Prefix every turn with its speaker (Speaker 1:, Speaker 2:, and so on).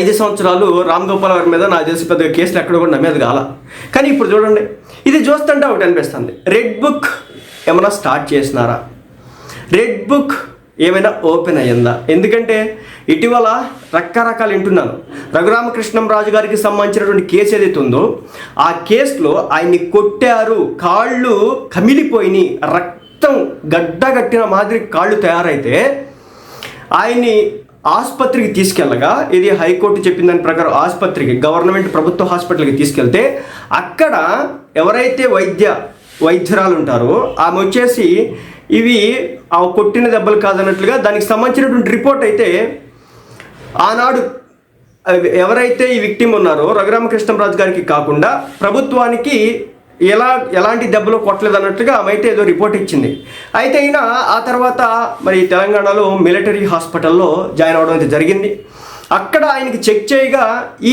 Speaker 1: ఐదు సంవత్సరాలు రామ్ గోపాల్ వారి మీద నాకు తెలిసి పెద్ద కేసులు ఎక్కడ కూడా నమ్మేది కాల కానీ ఇప్పుడు చూడండి ఇది చూస్తుంటే ఒకటి అనిపిస్తుంది. రెడ్ బుక్ ఏమైనా స్టార్ట్ చేసినారా? రెడ్ బుక్ ఏమైనా ఓపెన్ అయ్యిందా? ఎందుకంటే ఇటీవల రకరకాలు వింటున్నాను. రఘురామకృష్ణం రాజు గారికి సంబంధించినటువంటి కేసు ఏదైతే ఉందో ఆ కేసులో ఆయన్ని కొట్టారు. కాళ్ళు కమిలిపోయినాయి. రక్తం గడ్డ కట్టిన మాదిరి కాళ్ళు తయారైతే ఆయన్ని ఆసుపత్రికి తీసుకెళ్ళగా ఇది హైకోర్టు చెప్పిన దాని ప్రకారం ఆసుపత్రికి గవర్నమెంట్ ప్రభుత్వ హాస్పిటల్కి తీసుకెళ్తే అక్కడ ఎవరైతే వైద్య వైద్యురాలు ఉంటారో ఆమె వచ్చేసి ఇవి ఆ కొట్టిన దెబ్బలు కాదన్నట్లుగా దానికి సంబంధించినటువంటి రిపోర్ట్ అయితే ఆనాడు ఎవరైతే ఈ విక్టిమ్ ఉన్నారో రఘురామకృష్ణరాజు గారికి కాకుండా ప్రభుత్వానికి ఎలా ఎలాంటి దెబ్బలు కొట్టలేదు అన్నట్టుగా ఆమె అయితే ఏదో రిపోర్ట్ ఇచ్చింది. అయితే అయినా ఆ తర్వాత మరి తెలంగాణలో మిలిటరీ హాస్పిటల్లో జాయిన్ అవ్వడం అయితే జరిగింది. అక్కడ ఆయనకి చెక్ చేయగా ఈ